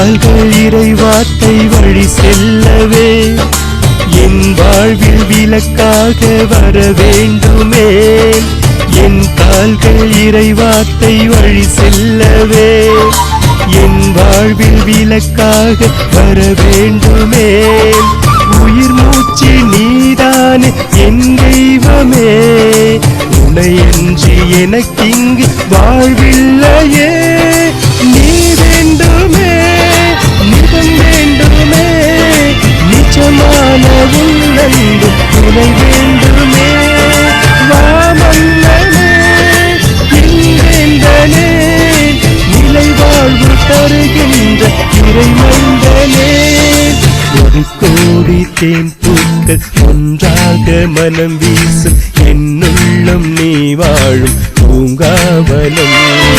கால்கள் இறைவார்த்தை வழி செல்லவே என் வாழ்வில் விளக்காக வர வேண்டுமே. என் கால்கள் இறைவார்த்தை வழி செல்லவே என் வாழ்வில் விளக்காக வர வேண்டுமே. உயிர் மூச்சு நீதானே என் தெய்வமே. உனையன்றி எனக்கிங்கு வாழ்வில்லையே. இறைமைந்தனே ஒரு கோடி தேன் பூக்கள் ஒன்றாக மனம் வீசும். என்னுள்ளம் நீ வாழும் பூங்காவனம்.